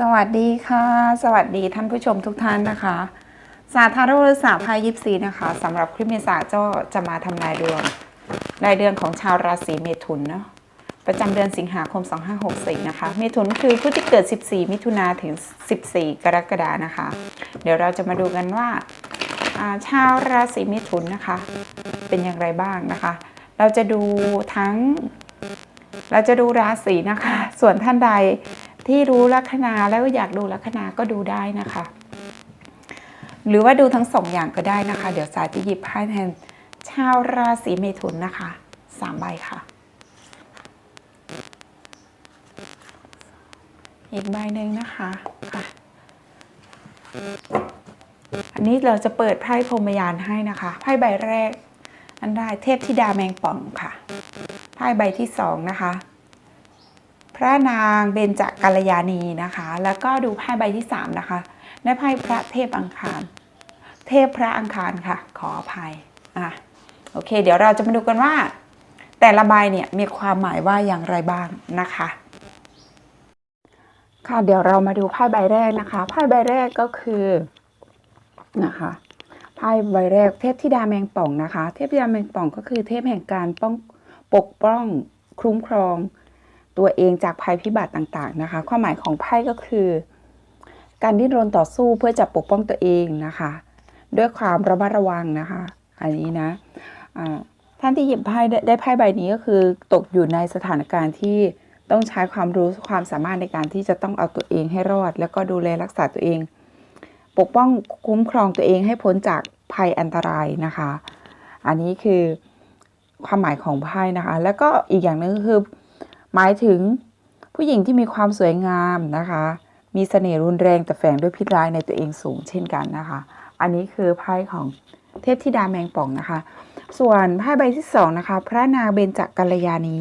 สวัสดีค่ะ สวัสดีท่านผู้ชมทุกท่านนะคะศาสตร์ทาโร่หรือศาสตร์ไพ่ยิปซีนะคะสำหรับคลิปนี้ศาสตร์ก็จะมาทำนายดวงรายเดือนของชาวราศีเมถุนเนาะประจำเดือนสิงหาคม 2564 นะคะ เมถุนคือผู้ที่เกิด 14 มิถุนาถึง 14 กรกฎานะคะ เดี๋ยวเราจะมาดูกันว่าอ่าชาวราศีเมถุนนะคะ เป็นอย่างไรบ้างนะคะ เราจะดูทั้ง เราจะดูราศีนะคะ ส่วนท่านใด ที่รู้ลัคนาแล้วอยากดูลัคนาก็ดูได้นะคะ หรือว่าดูทั้งสองอย่างก็ได้นะคะ เดี๋ยวสายจะหยิบไพ่แทนชาวราศีเมถุนนะคะสามใบค่ะ อีกใบหนึ่งนะคะค่ะอันนี้เราจะเปิดไพ่พรมยานให้นะคะไพ่ใบแรก อันได้เทพธิดาแมงป่องค่ะไพ่ใบที่สองนะคะ พระนางเบญจกัลยาณีนะคะ แล้วก็ดูไพ่ใบที่สามนะคะได้ไพ่พระเทพอังคาร เทพพระอังคารค่ะ ขออภัยอะโอเค เดี๋ยวเราจะมาดูกันว่า แต่ละใบเนี่ยมีความหมายว่าอย่างไรบ้างนะคะ ค่ะเดี๋ยวเรามาดูไพ่ใบแรกนะคะไพ่ใบแรกก็คือนะคะไพ่ใบแรกเทพธิดาแมงป่องนะคะ เทพธิดาแมงป่องก็คือเทพแห่งการป้องปกป้องคุ้มครอง ตัวเองจากภัยพิบัติต่างๆนะคะ ความหมายของไพ่ก็คือ การดิ้นรนต่อสู้เพื่อจะปกป้องตัวเองนะคะ ด้วยความระมัดระวังนะคะ อันนี้นะท่านที่หยิบไพ่ได้ไพ่ใบนี้ก็คือตกอยู่ในสถานการณ์ที่ต้องใช้ความรู้ความสามารถในการที่จะต้องเอาตัวเองให้รอด แล้วก็ดูแลรักษาตัวเอง ปกป้องคุ้มครองตัวเองให้พ้นจากภัยอันตรายนะคะ อันนี้คือความหมายของไพ่นะคะ แล้วก็อีกอย่างหนึ่งก็คือ หมายถึงผู้หญิงที่มีความสวยงามนะคะ มีเสน่ห์รุนแรงแต่แฝงด้วยพิษร้ายในตัวเองสูงเช่นกันนะคะ อันนี้คือไพ่ของเทพธิดาแมงป่องนะคะ ส่วนไพ่ใบที่สองนะคะ พระนางเบญจกัลยาณี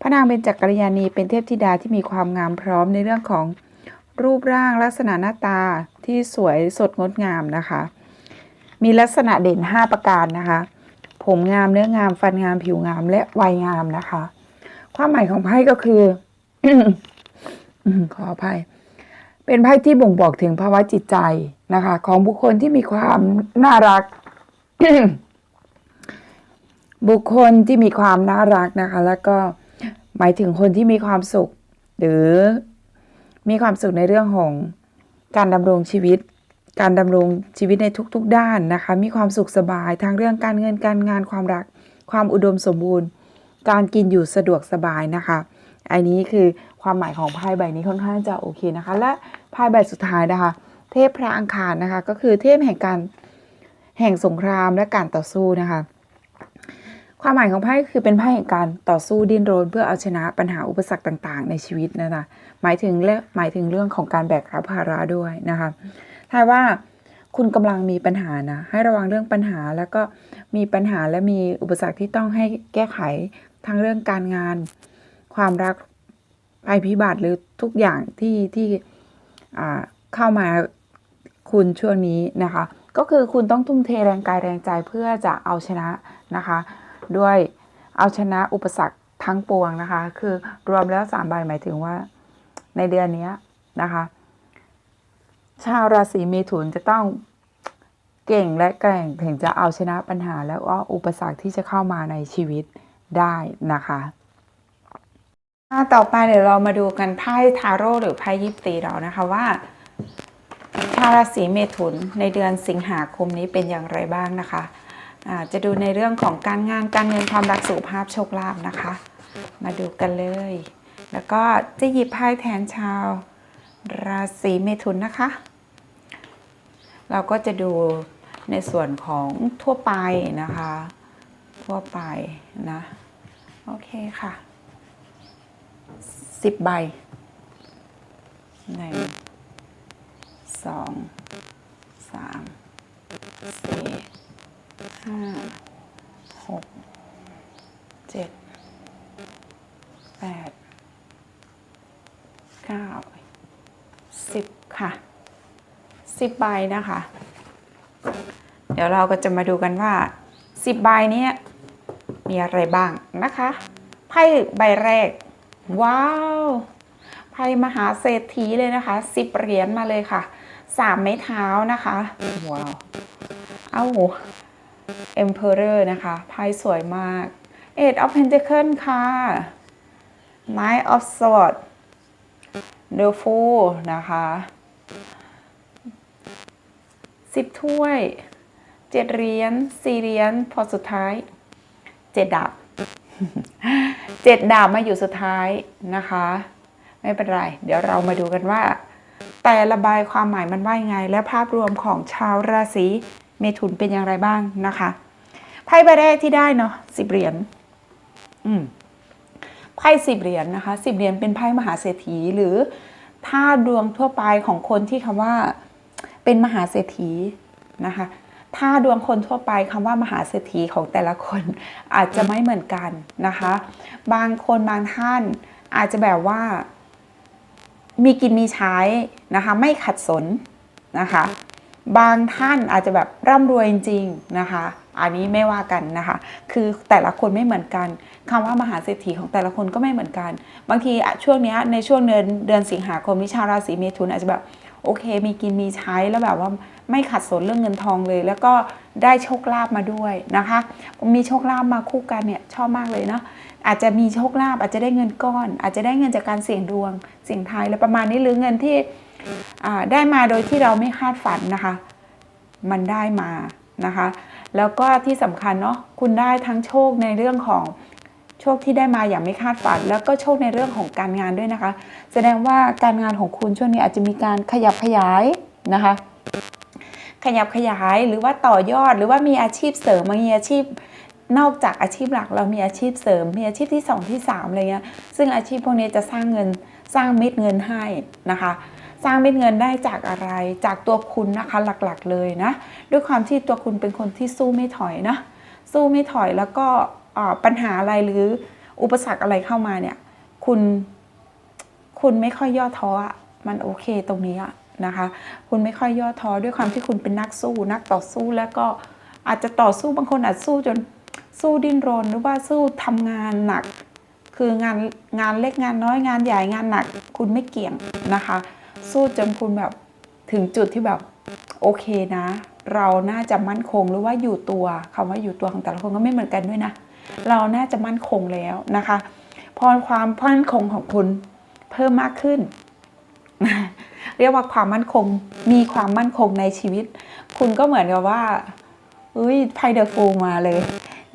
พระนางเบญจกัลยาณีเป็นเทพธิดาที่มีความงามพร้อมในเรื่องของรูปร่างลักษณะหน้าตาที่สวยสดงดงามนะคะ มีลักษณะเด่น 5 ประการนะคะ ผมงามเนื้องามฟันงามผิวงามและวัยงามนะคะ ความหมายของไพ่ก็คือขออภัย เป็นไพ่ที่บ่งบอกถึงภาวะจิตใจนะคะ ของบุคคลที่มีความน่ารัก บุคคลที่มีความน่ารักนะคะ แล้วก็หมายถึงคนที่มีความสุข หรือมีความสุขในเรื่องของการดำรงชีวิต การดำรงชีวิตในทุก ๆ ด้านนะคะ มีความสุขสบายทางเรื่องการเงินการงานความรัก ความอุดมสมบูรณ์ การกินอยู่สะดวกสบายนะคะ อันนี้คือความหมายของไพ่ใบนี้ค่อนข้างจะโอเคนะคะ และไพ่ใบสุดท้ายนะคะ เทพพระอังคารนะคะ ก็คือเทพแห่งการแห่งสงครามและการต่อสู้นะคะ ความหมายของไพ่คือเป็นไพ่แห่งการต่อสู้ดิ้นรนเพื่อเอาชนะปัญหาอุปสรรคต่าง ๆ ในชีวิตนะคะ หมายถึงและหมายถึงเรื่องของการแบกรับภาระด้วยนะคะถ้าว่าคุณกำลังมีปัญหานะ ให้ระวังเรื่องปัญหาแล้วก็มีปัญหาและมีอุปสรรคที่ต้องให้แก้ไข ทั้งเรื่องการงาน ความรักภัยพิบัติหรือทุกอย่างที่ที่เข้ามาคุณช่วงนี้นะคะ ก็คือคุณต้องทุ่มเทแรงกายแรงใจเพื่อจะเอาชนะนะคะ ด้วยเอาชนะอุปสรรคทั้งปวงนะคะ คือรวมแล้วสามใบหมายถึงว่าในเดือนนี้นะคะ ชาวราศีเมถุนจะต้องเก่งและแกร่งถึงจะเอาชนะปัญหา แล้วก็อุปสรรคที่จะเข้ามาในชีวิต ได้นะคะต่อไปเดี๋ยวเรามาดูกันไพ่ทาโร่หรือไพ่ยิปซีเรานะคะว่าชาวราศีเมถุนในเดือนสิงหาคมนี้เป็นอย่างไรบ้างนะคะจะดูในเรื่องของการงานการเงินความรักสุขภาพโชคลาภนะคะ มาดูกันเลย แล้วก็จะหยิบไพ่แทนชาวราศีเมถุนนะคะ เราก็จะดูในส่วนของทั่วไปนะคะ ทั่วไปนะ โอเคค่ะสิบใบหนึ่งสองสามสี่ห้าหกเจ็ดแปดเก้าสิบค่ะสิบใบนะคะ เดี๋ยวเราก็จะมาดูกันว่าสิบใบนี้ มีอะไรบ้างนะคะไพ่ใบแรก ว้าวไพ่มหาเศรษฐีเลยนะคะสิบเหรียญมาเลยค่ะสามไม้เท้านะคะว้าวเอ้า Emperor นะคะไพ่สวยมาก Eight of Pentacles ค่ะ Knight of Swords The Fool นะคะสิบถ้วยเจ็ดเหรียญสี่เหรียญพอสุดท้าย เจ็ดดาบเจ็ดดาบมาอยู่สุดท้ายนะคะ ไม่เป็นไร เดี๋ยวเรามาดูกันว่า แต่ละใบความหมายมันว่ายังไง และภาพรวมของชาวราศีเมถุนเป็นอย่างไรบ้างนะคะไพ่ใบแรกที่ได้เนาะสิบเหรียญอืมไพ่สิบเหรียญนะคะสิบเหรียญเป็นไพ่มหาเศรษฐีหรือถ้าดวงทั่วไปของคนที่คำว่าเป็นมหาเศรษฐีนะคะ ถ้าดวงคนทั่วไปคำว่ามหาเศรษฐีของแต่ละคนอาจจะไม่เหมือนกันนะคะ บางคนบางท่านอาจจะแบบว่า มีกินมีใช้นะคะ ไม่ขัดสนนะคะ บางท่านอาจจะแบบร่ำรวยจริงๆนะคะ อันนี้ไม่ว่ากันนะคะ คือแต่ละคนไม่เหมือนกันคำว่ามหาเศรษฐีของแต่ละคนก็ไม่เหมือนกัน บางทีช่วงนี้ในช่วงเดือนเดือนสิงหาคมนิชาวราศีเมถุนอาจจะแบบโอเค มีกินมีใช้แล้วแบบว่า ไม่ขัดสนเรื่องเงินทองเลย แล้วก็ได้โชคลาภมาด้วยนะคะ มีโชคลาภมาคู่กันเนี่ยชอบมากเลยเนาะอาจจะมีโชคลาภอาจจะได้เงินก้อน อาจจะได้เงินจากการเสี่ยงดวงเสี่ยงทายอะไรประมาณนี้หรือเงินที่ได้มาโดยที่เราไม่คาดฝันนะคะ มันได้มานะคะ แล้วก็ที่สำคัญเนาะคุณได้ทั้งโชคในเรื่องของโชคที่ได้มาอย่างไม่คาดฝัน แล้วก็โชคในเรื่องของการงานด้วยนะคะ แสดงว่าการงานของคุณช่วงนี้อาจจะมีการขยับขยายนะคะ ขยับขยายหรือว่าต่อยอดหรือว่ามีอาชีพเสริมมีอาชีพนอกจากอาชีพหลักเรามีอาชีพเสริม มีอาชีพที่ 2 ที่3อะไรเงี้ยซึ่งอาชีพพวกนี้จะสร้างเงินสร้างเม็ดเงินให้นะคะ สร้างเม็ดเงินได้จากอะไรจากตัวคุณนะคะหลักๆเลยนะ ด้วยความที่ตัวคุณเป็นคนที่สู้ไม่ถอยนะสู้ไม่ถอยแล้วก็ปัญหาอะไรหรืออุปสรรคอะไรเข้ามาเนี่ย คุณคุณไม่ค่อยย่อท้ออะมันโอเคตรงนี้อะ นะคะ คุณไม่ค่อยย่อท้อด้วยความที่คุณเป็นนักสู้ นักต่อสู้แล้วก็อาจจะต่อสู้บางคนอาจสู้จนสู้ดิ้นรนหรือว่าสู้ทำงานหนัก คืองานงานเล็กงานน้อยงานใหญ่งานหนัก คุณไม่เกี่ยงนะคะ สู้จนคุณแบบถึงจุดที่แบบโอเคนะ เราน่าจะมั่นคงหรือว่าอยู่ตัวคำว่าอยู่ตัวของแต่ละคนก็ไม่เหมือนกันด้วยนะ เราน่าจะมั่นคงแล้วนะคะ พอความมั่นคงของคุณเพิ่มมากขึ้น เรียกว่าความมั่นคงมีความมั่นคงในชีวิต คุณก็เหมือนกับว่าเอ้ยไพเดอร์ฟูมาเลย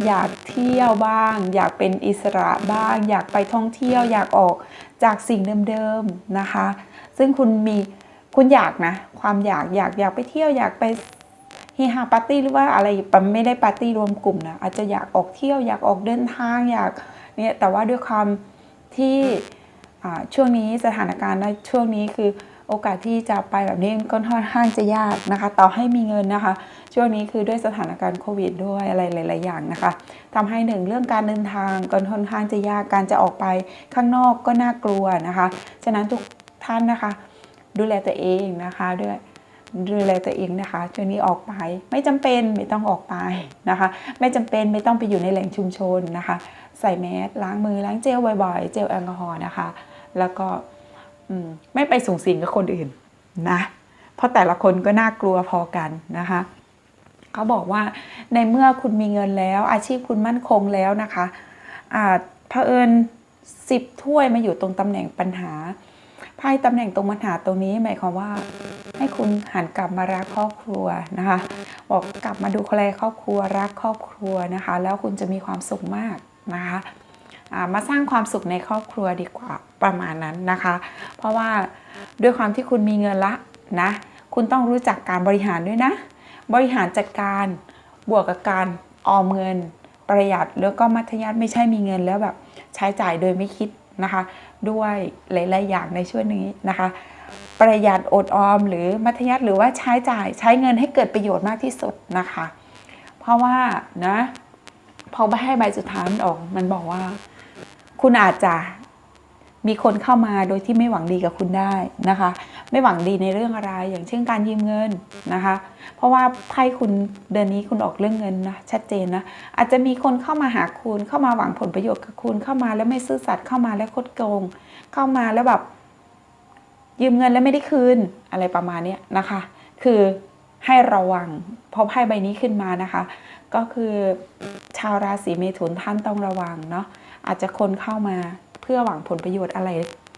อยากเที่ยวบ้าง อยากเป็นอิสระบ้าง อยากไปท่องเที่ยว อยากออกจากสิ่งเดิมๆนะคะ ซึ่งคุณมีคุณอยากนะ ความอยากอยากอยากไปเที่ยวอยากไปเฮฮาปาร์ตี้หรือว่าอะไรไม่ได้ปาร์ตี้รวมกลุ่มนะอาจจะอยากออกเที่ยวอยากออกเดินทางอยากเนี่ยแต่ว่าด้วยความที่ ช่วงนี้สถานการณ์ในช่วงนี้คือโอกาสที่จะไปแบบนี้ก็ค่อนข้างจะยากนะคะ ต่อให้มีเงินนะคะ ช่วงนี้คือด้วยสถานการณ์โควิดด้วยอะไรหลาย ๆ อย่างนะคะทำให้หนึ่งเรื่องการเดินทางก็ค่อนข้างจะยากการจะออกไปข้างนอกก็น่ากลัวนะคะ ฉะนั้นทุกท่านนะคะ ดูแลตัวเองนะคะด้วยดูแลตัวเองนะคะช่วงนี้ออกไปไม่จำเป็นไม่ต้องออกไปนะคะ ไม่จำเป็นไม่ต้องไปอยู่ในแหล่งชุมชนนะคะ ใส่แมสล้างมือล้างเจลบ่อยๆ เจลแอลกอฮอล์นะคะ แล้วก็มไม่ไปสูงสิงกับคนอื่นนะ เพราะแต่ละคนก็น่ากลัวพอกันนะคะเขาบอกว่าในเมื่อคุณมีเงินแล้ว อาชีพคุณมั่นคงแล้วนะคะอ่าเผอิญสิบถ้วยมาอยู่ตรงตำแหน่งปัญหาไพ่ตำแหน่งตรงปัญหาตรงนี้หมายความว่าให้คุณหันกลับมารักครอบครัวนะคะ บอกกลับมาดูแลครอบครัวรักครอบครัวนะคะ แล้วคุณจะมีความสุขมากนะคะ มาสร้างความสุขในครอบครัวดีกว่าประมาณนั้นนะคะ เพราะว่าด้วยความที่คุณมีเงินละนะ คุณต้องรู้จักการบริหารด้วยนะ บริหารจัดการบวกกับการออมเงิน ประหยัดแล้วก็มัธยัติไม่ใช่มีเงินแล้วแบบใช้จ่ายโดยไม่คิดนะคะ ด้วยหลาย ๆ อย่างในช่วงนี้นะคะ ประหยัดอดออมหรือมัธยัติหรือว่าใช้จ่ายใช้เงินให้เกิดประโยชน์มากที่สุดนะคะ เพราะว่านะพอไปให้ใบสุดท้ายมันออกมันบอกว่า คุณอาจจะมีคนเข้ามาโดยที่ไม่หวังดีกับคุณได้นะคะ ไม่หวังดีในเรื่องอะไร อย่างเช่นการยืมเงินนะคะ เพราะว่าไพ่คุณเดือนนี้คุณออกเรื่องเงินนะชัดเจนนะอาจจะมีคนเข้ามาหาคุณเข้ามาหวังผลประโยชน์กับคุณเข้ามาแล้วไม่ซื่อสัตย์เข้ามาแล้วคดโกง เข้ามาแล้วแบบ ยืมเงินแล้วไม่ได้คืนอะไรประมาณนี้นะคะ คือให้ระวังพราะไพ่ใบนี้ขึ้นมานะคะ ก็คือชาวราศีเมถุนท่านต้องระวังเนาะ อาจจะคนเข้ามาเพื่อหวังผลประโยชน์อะไร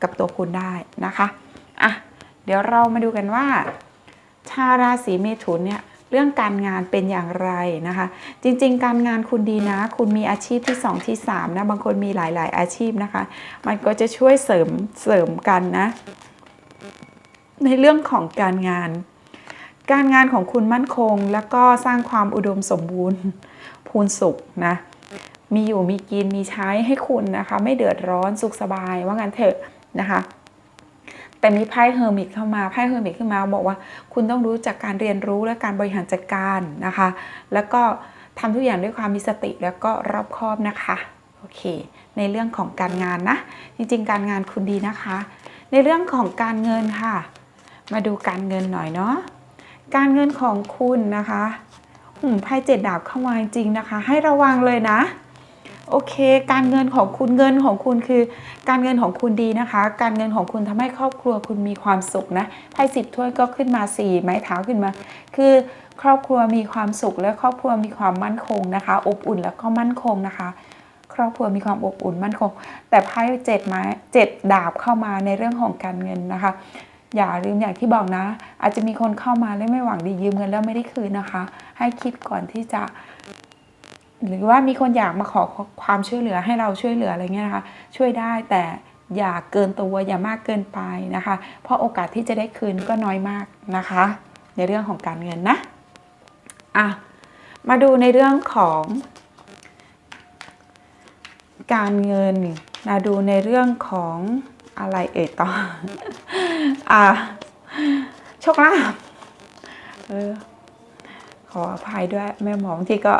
กับตัวคุณได้นะคะอะเดี๋ยวเรามาดูกันว่า ชาวราศีเมถุนเนี่ยเรื่องการงานเป็นอย่างไรนะคะ จริงๆ การงานคุณดีนะ คุณมีอาชีพที่ 2 ที่3นะบางคนมีหลาย ๆ อาชีพนะคะ มันก็จะช่วยเสริมเสริมกันนะ ในเรื่องของการงาน การงานของคุณมั่นคง แล้วก็สร้างความอุดมสมบูรณ์พูนสุขนะ มีอยู่มีกินมีใช้ให้คุณนะคะ ไม่เดือดร้อนสุขสบายว่างั้นเถอะนะคะ แต่มีไพ่เฮอร์มิตเข้ามาไพ่เฮอร์มิตขึ้นมาบอกว่า คุณต้องรู้จากการเรียนรู้และการบริหารจัดการนะคะ แล้วก็ทำทุกอย่างด้วยความมีสติแล้วก็รอบคอบนะคะโอเค ในเรื่องของการงานนะ จริงๆ การงานคุณดีนะคะ ในเรื่องของการเงินค่ะ มาดูการเงินหน่อยเนาะการเงินของคุณนะคะไพ่เจ็ดดาบเข้ามาจริงนะคะ ให้ระวังเลยนะ โอเค การเงินของคุณเงินของคุณคือ การเงินของคุณดีนะคะ การเงินของคุณทำให้ครอบครัวคุณมีความสุขนะไพ่สิบถ้วยก็ขึ้นมาสี่ไม้เท้าขึ้นมา คือครอบครัวมีความสุขและครอบครัวมีความมั่นคงนะคะ อบอุ่นแล้วก็มั่นคงนะคะ ครอบครัวมีความอบอุ่นมั่นคง แต่ไพ่เจ็ดไม้เจ็ดดาบเข้ามาในเรื่องของการเงินนะคะ อย่าลืมอย่างที่บอกนะ อาจจะมีคนเข้ามาแล้วไม่หวังดียืมเงินแล้วไม่ได้คืนนะคะ ให้คิดก่อนที่จะ หรือว่ามีคนอยากมาขอความช่วยเหลือให้เราช่วยเหลืออะไรเงี้ยนะคะช่วยได้แต่อย่าเกินตัวอย่ามากเกินไปนะคะ เพราะโอกาสที่จะได้คืนก็น้อยมากนะคะ ในเรื่องของการเงินนะอะมาดูในเรื่องของ การเงินมาดูในเรื่องของอะไรเอ่ยต่ออะโชคลาภเออขออภัยด้วยแม่หมอบางทีก็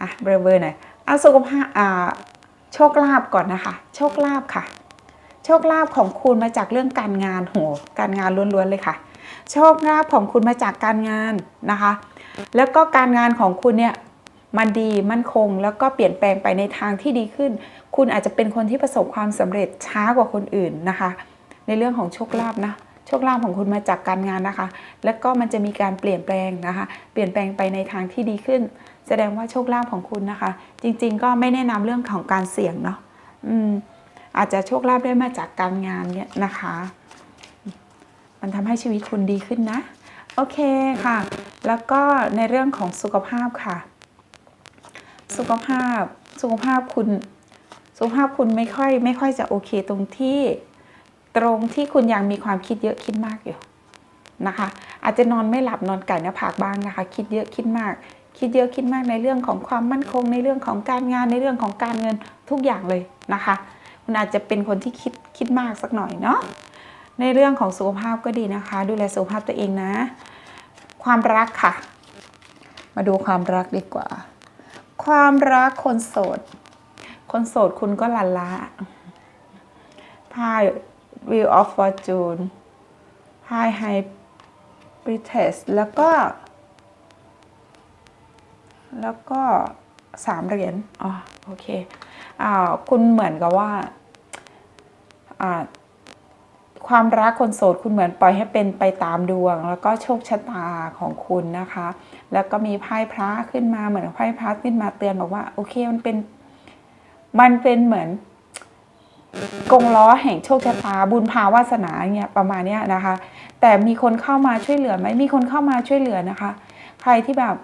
อะเบลอๆหน่อยอะสุขภาพอ่าโชคลาภก่อนนะคะ โชคลาภค่ะ โชคลาภของคุณมาจากเรื่องการงานโหการงานล้วนๆเลยค่ะ โชคลาภของคุณมาจากการงานนะคะ แล้วก็การงานของคุณเนี่ยมันดีมั่นคงแล้วก็เปลี่ยนแปลงไปในทางที่ดีขึ้น คุณอาจจะเป็นคนที่ประสบความสำเร็จช้ากว่าคนอื่นนะคะ ในเรื่องของโชคลาภนะโชคลาภของคุณมาจากการงานนะคะ แล้วก็มันจะมีการเปลี่ยนแปลงนะคะ เปลี่ยนแปลงไปในทางที่ดีขึ้น แสดงว่าโชคลาภของคุณนะคะ จริง ๆ ก็ไม่แนะนำเรื่องของการเสี่ยงเนาะอืมอาจจะโชคลาภได้มาจากการงานเนี่ยนะคะ มันทำให้ชีวิตคุณดีขึ้นนะ โอเคค่ะ แล้วก็ในเรื่องของสุขภาพค่ะ สุขภาพสุขภาพคุณสุขภาพคุณไม่ค่อยไม่ค่อยจะโอเคตรงที่ตรงที่คุณยังมีความคิดเยอะคิดมากอยู่นะคะ อาจจะนอนไม่หลับนอนไก่หน้าผากบ้างนะคะ คิดเยอะคิดมาก คิดเยอะคิดมากในเรื่องของความมั่นคง ในเรื่องของการงานในเรื่องของการเงินทุกอย่างเลยนะคะ คุณอาจจะเป็นคนที่คิดคิดมากสักหน่อยเนาะในเรื่องของสุขภาพก็ดีนะคะ ดูแลสุขภาพตัวเองนะ ความรักค่ะ มาดูความรักดีกว่า ความรักคนโสด คนโสดคุณก็ลันละไพ่ Wheel of Fortune ไพ่ High Priestess แล้วก็ แล้วก็สามเหรียญอ๋อโอเคอ่าคุณเหมือนกับว่าอ่าความรักคนโสดคุณเหมือนปล่อยให้เป็นไปตามดวง แล้วก็โชคชะตาของคุณนะคะ แล้วก็มีไพ่พระขึ้นมาเหมือนไพ่พระขึ้นมาเตือนบอกว่าโอเคมันเป็นมันเป็นเหมือนกงล้อแห่งโชคชะตาบุญพาวาสนาเนี่ยประมาณเนี้ยนะคะ แต่มีคนเข้ามาช่วยเหลือไหมมีคนเข้ามาช่วยเหลือนะคะ ใครที่แบบ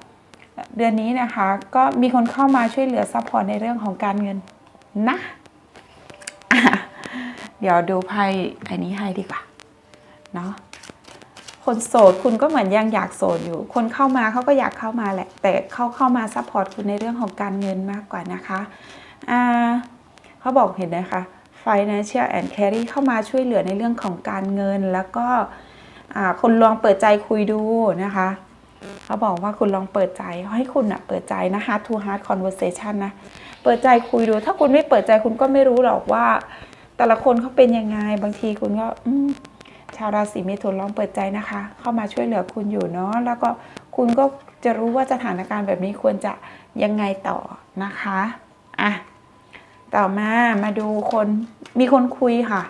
เดือนนี้นะคะ ก็มีคนเข้ามาช่วยเหลือซัพพอร์ตในเรื่องของการเงินนะะเดี๋ยวดูไพ่อันนี้ให้ดีกว่าเนาะคนโสดคุณก็เหมือนยังอยากโสดอยู่ คนเข้ามาเขาก็อยากเข้ามาแหละ แต่เขาเข้ามาซัพพอร์ตคุณในเรื่องของการเงินมากกว่านะคะอ่าเขาบอกเห็นไหมคะ financial and carry เข้ามาช่วยเหลือในเรื่องของการเงิน แล้วก็คนลองเปิดใจคุยดูนะคะ เขาบอกว่าคุณลองเปิดใจให้คุณอะเปิดใจนะ heart to heart conversation นะ เปิดใจคุยดู ถ้าคุณไม่เปิดใจคุณก็ไม่รู้หรอกว่า แต่ละคนเขาเป็นยังไง บางทีคุณก็ชาวราศีเมถุนลองเปิดใจนะคะ เข้ามาช่วยเหลือคุณอยู่เนาะ แล้วก็คุณก็จะรู้ว่าสถานการณ์แบบนี้ควรจะยังไงต่อนะคะ อะ ต่อมา มาดูคน มีคนคุยค่ะ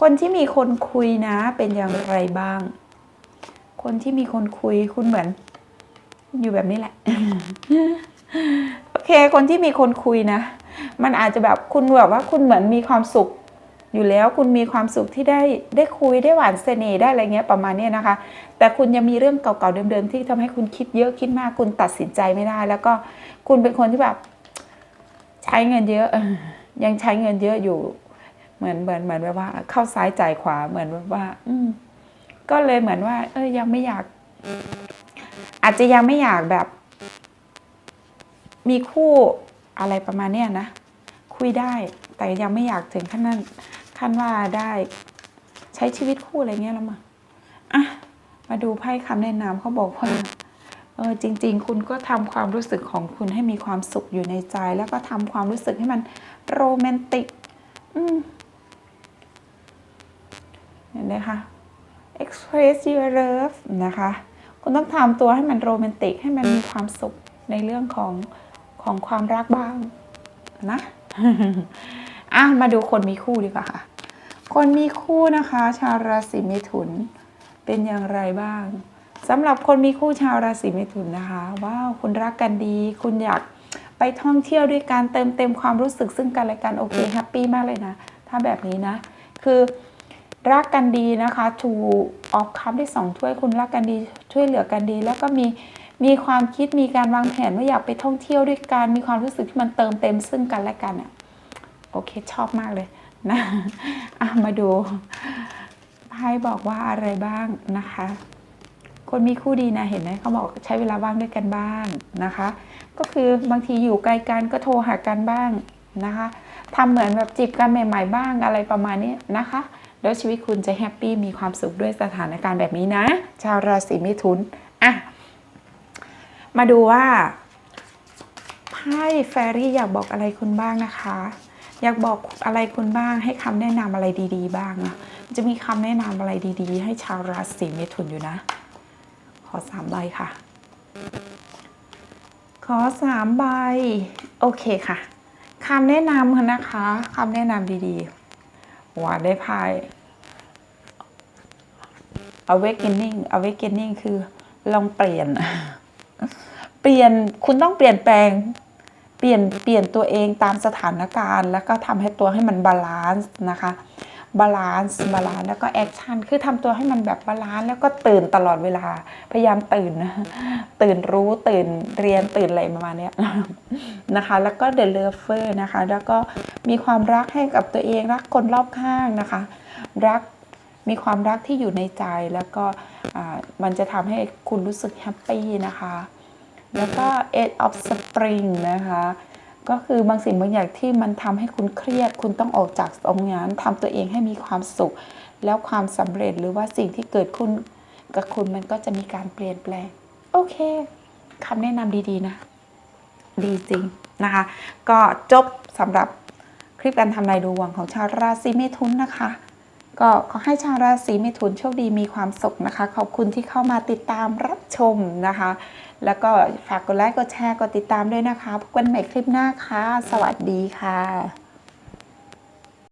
คนที่มีคนคุยนะ เป็นอย่างไรบ้าง คนที่มีคนคุยคุณเหมือน อยู่แบบนี้แหละ โอเค คนที่มีคนคุยนะ มันอาจจะแบบคุณแบบว่าคุณเหมือนมีความสุขอยู่แล้วคุณมีความสุขที่ได้ได้คุยได้หวานเสน่ห์ได้อะไรเงี้ยประมาณเนี้ยนะคะ แต่คุณยังมีเรื่องเก่าๆเดิมๆที่ทำให้คุณคิดเยอะคิดมากคุณตัดสินใจไม่ได้ แล้วก็คุณเป็นคนที่แบบ ใช้เงินเยอะเออยังใช้เงินเยอะอยู่ เหมือนเหมือนเหมือนแบบว่า เข้าซ้ายจ่ายขวาเหมือนแบบว่า อืม ก็เลยเหมือนว่า เออยังไม่อยาก อาจจะยังไม่อยากแบบ มีคู่อะไรประมาณเนี้ยนะ คุยได้ แต่ยังไม่อยากถึงขั้นนั้นขั้นว่าได้ใช้ชีวิตคู่อะไรเงี้ยแล้วมาอะมาดูไพ่คำแนะนำเขาบอกว่าเออจริง ๆ คุณก็ทำความรู้สึกของคุณให้มีความสุขอยู่ในใจ แล้วก็ทำความรู้สึกให้มันโรแมนติก อืมเห็นไหมคะ express your love นะคะ คุณต้องทำตัวให้มันโรแมนติก ให้มันมีความสุขในเรื่องของของความรักบ้างนะอะมาดูคนมีคู่ดีกว่าค่ะ คนมีคู่นะคะ ชาวราศีเมถุนเป็นอย่างไรบ้างสำหรับคนมีคู่ชาวราศีเมถุนนะคะว้าวคุณรักกันดี คุณอยากไปท่องเที่ยวด้วยการเติมเต็มความรู้สึกซึ่งกันและกันโอเคแฮปปี้มากเลยนะ ถ้าแบบนี้นะ คือ รักกันดีนะคะถูกออกคัพได้สองถ้วยคุณรักกันดีช่วยเหลือกันดี แล้วก็มีมีความคิดมีการวางแผนว่าอยากไปท่องเที่ยวด้วยกัน มีความรู้สึกที่มันเติมเต็มซึ่งกันและกันอะโอเคชอบมากเลยนะะมาดูไพ่บอกว่าอะไรบ้างนะคะ คนมีคู่ดีนะเห็นไหมเขาบอกใช้เวลาว่างด้วยกันบ้างนะคะ ก็คือบางทีอยู่ไกลกันก็โทรหากันบ้างนะคะทำเหมือนแบบจีบกันใหม่ ๆ บ้างอะไรประมาณนี้นะคะ แล้วชีวิตคุณจะแฮปปี้มีความสุขด้วยสถานการณ์แบบนี้นะ ชาวราศีมิถุนอะมาดูว่าไพ่แฟรี่อยากบอกอะไรคุณบ้างนะคะ อยากบอกอะไรคุณบ้าง ให้คำแนะนำอะไรดี ๆ บ้างนะจะมีคำแนะนำอะไรดีๆ ให้ชาวราศีเมถุนอยู่นะ ขอสามใบค่ะ ขอสามใบ โอเคค่ะคำแนะนำนะคะคำแนะนำดีๆ ว่าได้ไพ่ awakening awakening คือลองเปลี่ยน เปลี่ยนคุณต้องเปลี่ยนแปลง เปลี่ยนเปลี่ยนตัวเองตามสถานการณ์ แล้วก็ทำให้ตัวให้มันบาลานซ์นะคะ บาลานซ์บาลานซ์แล้วก็แอคชั่นคือทำตัวให้มันแบบบาลานซ์แล้วก็ตื่นตลอดเวลา พยายามตื่นนะตื่นรู้ตื่นเรียนตื่นอะไรประมาณเนี้ยนะคะ แล้วก็เดลเลเฟอร์นะคะ แล้วก็มีความรักให้กับตัวเองรักคนรอบข้างนะคะ รักมีความรักที่อยู่ในใจแล้วก็อ่ามันจะทำให้คุณรู้สึกแฮปปี้นะคะ แล้วก็ eight of spring นะคะ ก็คือบางสิ่งบางอย่างที่มันทำให้คุณเครียด คุณต้องออกจากตรงนั้นทำตัวเองให้มีความสุข แล้วความสำเร็จหรือว่าสิ่งที่เกิดขึ้นกับคุณมันก็จะมีการเปลี่ยนแปลง โอเคคำแนะนำดีๆนะ ดีจริงนะคะ ก็จบสำหรับคลิปการทำนายดวงของชาวราศีเมถุนนะคะ ก็ขอให้ชาวราศีเมถุนโชคดีมีความสุขนะคะ ขอบคุณที่เข้ามาติดตามรับชมนะคะ แล้วก็ฝากกดไลค์กดแชร์กดติดตามด้วยนะคะพบกันใหม่คลิปหน้าค่ะ สวัสดีค่ะ